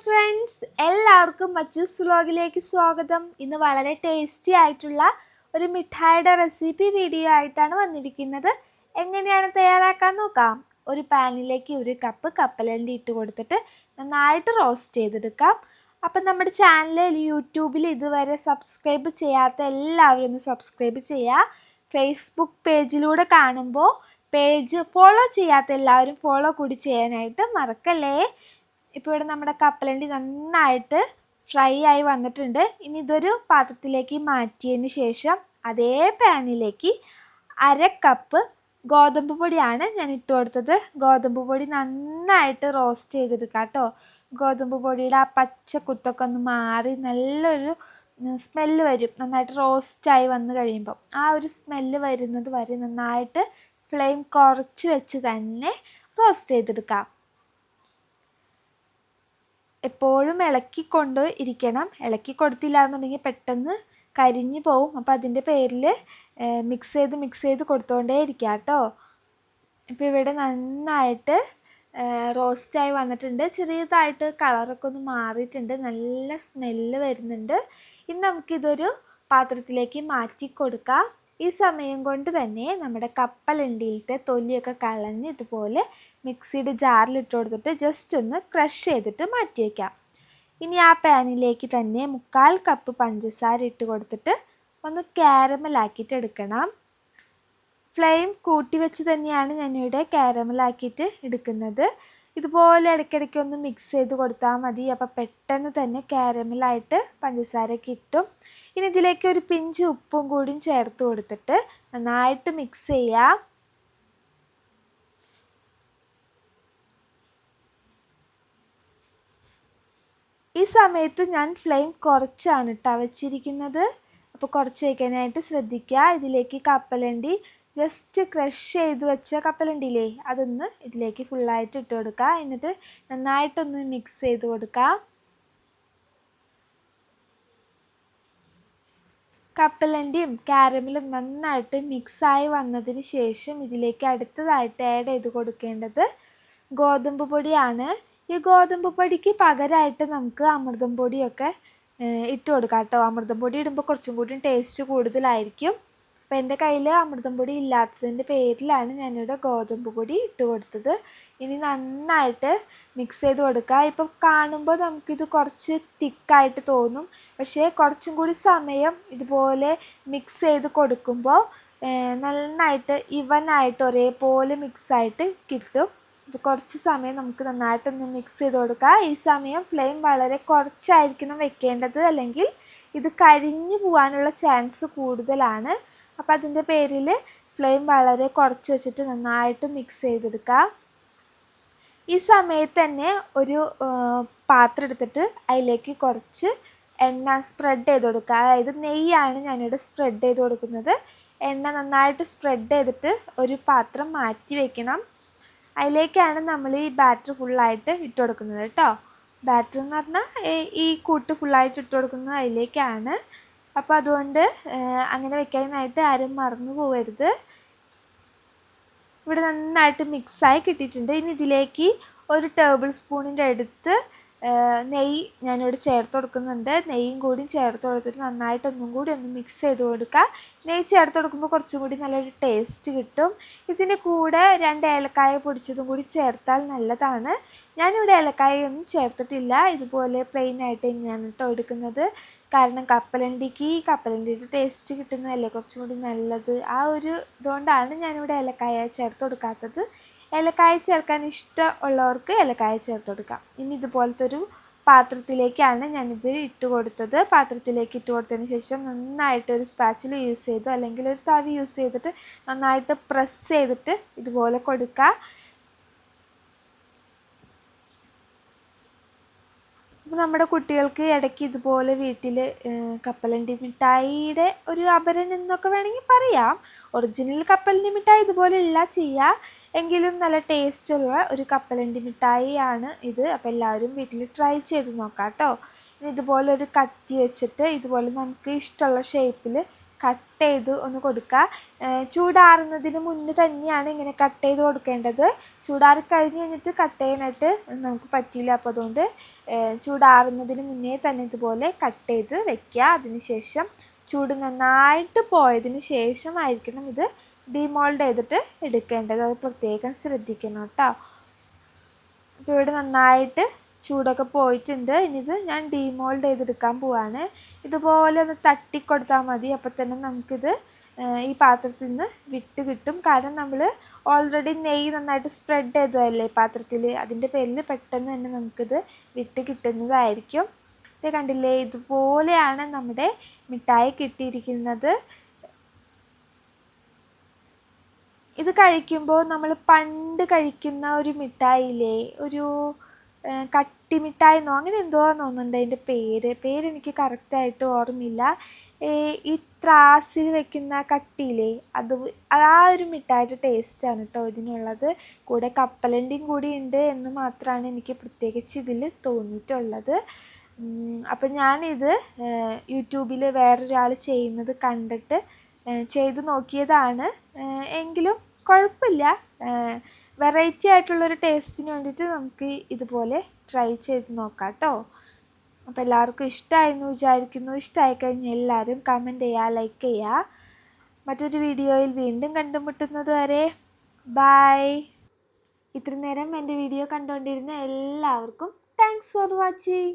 Friends എല്ലാവർക്കും മച്ചൂസ് വ്ലോഗിലേക്ക് സ്വാഗതം. ഇന്ന് വളരെ ടേസ്റ്റി ആയിട്ടുള്ള ഒരു മിഠായിയുടെ റെസിപ്പി വീഡിയോ ആയിട്ടാണ് വന്നിരിക്കുന്നത്. എങ്ങനെയാണ് തയ്യാറാക്കാൻ നോക്കാം. ഒരു പാനിലേക്ക് ഒരു കപ്പ് കപ്പലണ്ടി ഇട്ട് കൊടുത്തിട്ട് നന്നായിട്ട് റോസ്റ്റ് ചെയ്തെടുക്കാം. അപ്പം നമ്മുടെ ചാനൽ യൂട്യൂബിൽ ഇതുവരെ സബ്സ്ക്രൈബ് ചെയ്യാത്ത എല്ലാവരും ഒന്ന് സബ്സ്ക്രൈബ് ചെയ്യുക ഫേസ്ബുക്ക് പേജിലൂടെ കാണുമ്പോൾ പേജ് ഫോളോ ചെയ്യാത്ത എല്ലാവരും ഫോളോ കൂടി ചെയ്യാനായിട്ട് മറക്കല്ലേ? ഇപ്പോൾ ഇവിടെ നമ്മുടെ കപ്പലണ്ടി നന്നായിട്ട് ഫ്രൈ ആയി വന്നിട്ടുണ്ട്. ഇനി ഇതൊരു പാത്രത്തിലേക്ക് മാറ്റിയതിന് ശേഷം അതേ പാനിലേക്ക് അര കപ്പ് ഗോതമ്പ് പൊടിയാണ് ഞാൻ ഇട്ട് കൊടുത്തത്. ഗോതമ്പ് പൊടി നന്നായിട്ട് റോസ്റ്റ് ചെയ്തെടുക്കാം കേട്ടോ. ഗോതമ്പ് പൊടിയുടെ ആ പച്ച കുത്തൊക്കെ ഒന്ന് മാറി നല്ലൊരു സ്മെല്ല് വരും. നന്നായിട്ട് റോസ്റ്റായി വന്ന് കഴിയുമ്പം. ആ ഒരു സ്മെല്ല് വരുന്നത് വരെ നന്നായിട്ട് ഫ്ലെയിം കുറച്ച് വെച്ച് തന്നെ റോസ്റ്റ് ചെയ്തെടുക്കാം എപ്പോഴും ഇളക്കിക്കൊണ്ട് ഇരിക്കണം. ഇളക്കി കൊടുത്തില്ല എന്നുണ്ടെങ്കിൽ പെട്ടെന്ന് കരിഞ്ഞു പോവും. അപ്പോൾ അതിന്റെ പേരിൽ മിക്സ് ചെയ്ത് മിക്സ് ചെയ്ത് കൊടുത്തുകൊണ്ടേ ഇരിക്കുക കേട്ടോ. ഇപ്പോൾ ഇവിടെ നന്നായിട്ട് റോസ്റ്റായി വന്നിട്ടുണ്ട്. ചെറിയതായിട്ട് കളറൊക്കെ ഒന്ന് മാറിയിട്ടുണ്ട്. നല്ല സ്മെല്ല് വരുന്നുണ്ട്. ഇനി നമുക്കിതൊരു പാത്രത്തിലേക്ക് മാറ്റി കൊടുക്കാം. ഈ സമയം കൊണ്ട് തന്നെ നമ്മുടെ കപ്പലണ്ടിയിലത്തെ തൊലിയൊക്കെ കളഞ്ഞ് ഇതുപോലെ മിക്സിയുടെ ജാറിലിട്ട് കൊടുത്തിട്ട് ജസ്റ്റ് ഒന്ന് ക്രഷ് ചെയ്തിട്ട് മാറ്റി വയ്ക്കാം ഇനി ആ പാനിലേക്ക് തന്നെ മുക്കാൽ കപ്പ് പഞ്ചസാര ഇട്ട് കൊടുത്തിട്ട് ഒന്ന് ക്യാരമലാക്കിയിട്ട് എടുക്കണം. ഫ്ലെയിം കൂട്ടി വെച്ച് തന്നെയാണ് ഞാനിവിടെ ക്യാരമലാക്കിയിട്ട് എടുക്കുന്നത്. ഇതുപോലെ ഇടയ്ക്കിടയ്ക്ക് ഒന്ന് മിക്സ് ചെയ്ത് കൊടുത്താൽ മതി. അപ്പോൾ പെട്ടെന്ന് തന്നെ കാരമലായിട്ട് പഞ്ചസാര കിട്ടും. ഇനി ഇതിലേക്ക് ഒരു പിഞ്ച് ഉപ്പും കൂടിയും ചേർത്ത് കൊടുത്തിട്ട് നന്നായിട്ട് മിക്സ് ചെയ്യാം. ഈ സമയത്ത് ഞാൻ ഫ്ലെയിം കുറച്ചാണ് കേട്ടോ വച്ചിരിക്കുന്നത്. അപ്പോൾ കുറച്ച് വയ്ക്കാനായിട്ട് ശ്രദ്ധിക്കുക ഇതിലേക്ക് കപ്പലണ്ടി ജസ്റ്റ് ക്രഷ് ചെയ്ത് വെച്ച കപ്പലുണ്ടില്ലേ അതൊന്ന് ഇതിലേക്ക് ഫുള്ളായിട്ട് ഇട്ട് കൊടുക്കുക എന്നിട്ട് നന്നായിട്ടൊന്ന് മിക്സ് ചെയ്ത് കൊടുക്കുക കപ്പലണ്ടിയും കാരമലും നന്നായിട്ട് മിക്സായി വന്നതിന് ശേഷം ഇതിലേക്ക് അടുത്തതായിട്ട് ആഡ് ചെയ്ത് കൊടുക്കേണ്ടത് ഗോതമ്പ് പൊടിയാണ്. ഈ ഗോതമ്പ് പൊടിക്ക് പകരമായിട്ട് നമുക്ക് അമൃതം പൊടിയൊക്കെ ഇട്ട് കൊടുക്കാം കേട്ടോ അമൃതം പൊടി ഇടുമ്പോൾ കുറച്ചും കൂടി ടേസ്റ്റ് കൂടുതലായിരിക്കും. അപ്പോൾ എന്റെ കയ്യിൽ അമൃതം പൊടി ഇല്ലാത്തതിന്റെ പേരിലാണ് ഞാനിവിടെ ഗോതമ്പ് പൊടി ഇട്ട് കൊടുത്തത്. ഇനി നന്നായിട്ട് മിക്സ് ചെയ്ത് കൊടുക്കുക ഇപ്പം കാണുമ്പോൾ നമുക്കിത് കുറച്ച് തിക്കായിട്ട് തോന്നും. പക്ഷേ കുറച്ചും കൂടി സമയം ഇതുപോലെ മിക്സ് ചെയ്ത് കൊടുക്കുമ്പോൾ നന്നായിട്ട് ഇവനായിട്ട് ഒരേപോലെ മിക്സായിട്ട് കിട്ടും. കുറച്ച് സമയം നമുക്ക് നന്നായിട്ടൊന്ന് മിക്സ് ചെയ്ത് കൊടുക്കുക ഈ സമയം ഫ്ലെയിം വളരെ കുറച്ചായിരിക്കണം വെക്കേണ്ടത്. അല്ലെങ്കിൽ ഇത് കരിഞ്ഞു പോകാനുള്ള ചാൻസ് കൂടുതലാണ്. അപ്പോൾ അതിന്റെ പേരിൽ ഫ്ലെയിം വളരെ കുറച്ച് വെച്ചിട്ട് നന്നായിട്ട് മിക്സ് ചെയ്തെടുക്കുക. ഈ സമയത്ത് തന്നെ ഒരു പാത്രം എടുത്തിട്ട് അതിലേക്ക് കുറച്ച് എണ്ണ സ്പ്രെഡ് ചെയ്ത് കൊടുക്കുക. അതായത് നെയ്യാണ് ഞാനിവിടെ സ്പ്രെഡ് ചെയ്ത് കൊടുക്കുന്നത്. എണ്ണ നന്നായിട്ട് സ്പ്രെഡ് ചെയ്തിട്ട് ഒരു പാത്രം മാറ്റി വെക്കണം. അതിലേക്കാണ് നമ്മൾ ഈ ബാറ്റർ ഫുള്ളായിട്ട് ഇട്ട് കൊടുക്കുന്നത് കേട്ടോ. ബാറ്റർ എന്ന് പറഞ്ഞാൽ ഈ കൂട്ട് ഫുള്ളായിട്ട് ഇട്ട് കൊടുക്കുന്നത് അതിലേക്കാണ്. അപ്പോൾ അതുകൊണ്ട് അങ്ങനെ വെക്കാനായിട്ട് ആരും മറന്നു പോകരുത് ഇവിടെ നന്നായിട്ട് മിക്സായി കിട്ടിയിട്ടുണ്ട്. ഇനി ഇതിലേക്ക് ഒരു ടേബിൾ സ്പൂണിന്റെ അടുത്ത് നെയ്യ് ഞാനിവിടെ ചേർത്ത് കൊടുക്കുന്നുണ്ട്. നെയ്യും കൂടി ചേർത്ത് കൊടുത്തിട്ട് നന്നായിട്ട് ഒന്നും കൂടി ഒന്ന് മിക്സ് ചെയ്ത് കൊടുക്കുക നെയ്യ് ചേർത്ത് കൊടുക്കുമ്പോൾ കുറച്ചും കൂടി നല്ലൊരു ടേസ്റ്റ് കിട്ടും. ഇതിന്റെ കൂടെ രണ്ട് ഏലക്കായ പൊടിച്ചതും കൂടി ചേർത്താൽ നല്ലതാണ്. ഞാനിവിടെ ഏലക്കായ ഒന്നും ചേർത്തിട്ടില്ല. ഇതുപോലെ പ്ലെയിൻ ആയിട്ട് തന്നെയാണ് കേട്ടോ എടുക്കുന്നത്. കാരണം കപ്പലണ്ടിക്ക് കപ്പലണ്ടിയുടെ ടേസ്റ്റ് കിട്ടുന്നതല്ലേ കുറച്ചും കൂടി നല്ലത്. ആ ഒരു ഇതുകൊണ്ടാണ് ഞാനിവിടെ ഏലക്കായ ചേർത്ത് കൊടുക്കാത്തത്. ഏലക്കായ ചേർക്കാൻ ഇഷ്ടമുള്ളവർക്ക് ഏലക്കായ ചേർത്ത് കൊടുക്കാം. ഇനി ഇതുപോലത്തെ ഒരു പാത്രത്തിലേക്കാണ് ഞാനിത് ഇട്ട് കൊടുത്തത്. പാത്രത്തിലേക്ക് ഇട്ട് കൊടുത്തതിന് ശേഷം നന്നായിട്ട് ഒരു സ്പാച്ചിൽ യൂസ് ചെയ്തു അല്ലെങ്കിൽ ഒരു തവി യൂസ് ചെയ്തിട്ട് നന്നായിട്ട് പ്രസ് ചെയ്തിട്ട് ഇതുപോലെ കൊടുക്കുക അപ്പോൾ നമ്മുടെ കുട്ടികൾക്ക് ഇടയ്ക്ക് ഇതുപോലെ വീട്ടിൽ കപ്പലണ്ടി മിഠായിയുടെ ഒരു അപരൻ എന്നൊക്കെ വേണമെങ്കിൽ പറയാം. ഒറിജിനൽ കപ്പലണ്ടി മിഠായി ഇതുപോലെ ഇല്ല ചെയ്യുക എങ്കിലും നല്ല ടേസ്റ്റുള്ള ഒരു കപ്പലണ്ടി മിഠായിയാണ് ഇത്. അപ്പോൾ എല്ലാവരും വീട്ടിൽ ട്രൈ ചെയ്ത് നോക്കാം കേട്ടോ ഇതുപോലെ ഒരു കത്തി വെച്ചിട്ട് ഇതുപോലെ നമുക്ക് ഇഷ്ടമുള്ള ഷേപ്പിൽ കട്ട് ചെയ്ത് ഒന്ന് കൊടുക്കുക ചൂടാറുന്നതിന് മുന്നേ തന്നെയാണ് ഇങ്ങനെ കട്ട് ചെയ്ത് കൊടുക്കേണ്ടത്. ചൂടാറി കഴിഞ്ഞ് കഴിഞ്ഞിട്ട് കട്ട് ചെയ്യാനായിട്ട് നമുക്ക് പറ്റില്ല അപ്പോൾ അതുകൊണ്ട് ചൂടാറുന്നതിന് മുന്നേ തന്നെ ഇതുപോലെ കട്ട് ചെയ്ത് വെക്കുക അതിനുശേഷം ചൂട് നന്നായിട്ട് പോയതിന് ശേഷമായിരിക്കണം ഇത് ഡിമോൾഡ് ചെയ്തിട്ട് എടുക്കേണ്ടത്. അത് പ്രത്യേകം ശ്രദ്ധിക്കണം കേട്ടോ. ഇവിടെ നന്നായിട്ട് ചൂടൊക്കെ പോയിട്ടുണ്ട്. ഇനി ഇത് ഞാൻ ഡീമോൾഡ് ചെയ്തെടുക്കാൻ പോവാണ്. ഇതുപോലെ ഒന്ന് തട്ടിക്കൊടുത്താൽ മതി. അപ്പോൾ തന്നെ നമുക്കിത് ഈ പാത്രത്തിൽ നിന്ന് വിട്ട് കിട്ടും. കാരണം നമ്മൾ ഓൾറെഡി നെയ്യ് നന്നായിട്ട് സ്പ്രെഡ് ചെയ്തതല്ലേ പാത്രത്തിൽ അതിന്റെ പേരിൽ പെട്ടെന്ന് തന്നെ നമുക്കിത് വിട്ട് കിട്ടുന്നതായിരിക്കും. ഇത് കണ്ടില്ലേ? ഇതുപോലെയാണ് നമ്മുടെ മിഠായി കിട്ടിയിരിക്കുന്നത്. ഇത് കഴിക്കുമ്പോൾ നമ്മൾ പണ്ട് കഴിക്കുന്ന ഒരു മിഠായില്ലേ ഒരു കട്ടി മിഠായി എന്നോ അങ്ങനെ എന്തോ തോന്നുന്നുണ്ട് അതിന്റെ പേര്. പേരെനിക്ക് കറക്റ്റായിട്ട് ഓർമ്മയില്ല. ഈ ത്രാസിൽ വെക്കുന്ന കട്ടിയില്ലേ അത് ആ ഒരു മിഠായിയുടെ ടേസ്റ്റാണ് കേട്ടോ ഇതിനുള്ളത്. കൂടെ കപ്പലണ്ടിയും കൂടി ഉണ്ട് എന്ന് മാത്രമാണ് എനിക്ക് പ്രത്യേകിച്ച് ഇതിൽ തോന്നിയിട്ടുള്ളത്. അപ്പം ഞാനിത് യൂട്യൂബിൽ വേറൊരാൾ ചെയ്യുന്നത് കണ്ടിട്ട് ചെയ്ത് നോക്കിയതാണ്. എങ്കിലും കുഴപ്പമില്ല. വെറൈറ്റി ആയിട്ടുള്ളൊരു ടേസ്റ്റിന് വേണ്ടിയിട്ട് നമുക്ക് ഇതുപോലെ ട്രൈ ചെയ്ത് നോക്കാം കേട്ടോ അപ്പോൾ എല്ലാവർക്കും ഇഷ്ടമായെന്ന് വിചാരിക്കുന്നു. ഇഷ്ടമായി കഴിഞ്ഞാൽ എല്ലാവരും കമന്റ് ചെയ്യുക ലൈക്ക് ചെയ്യുക മറ്റൊരു വീഡിയോയിൽ വീണ്ടും കണ്ടുമുട്ടുന്നത് വരെ ബായ് ഇത്ര നേരം എന്റെ വീഡിയോ കണ്ടുകൊണ്ടിരുന്ന എല്ലാവർക്കും താങ്ക്സ് ഫോർ വാച്ചിങ്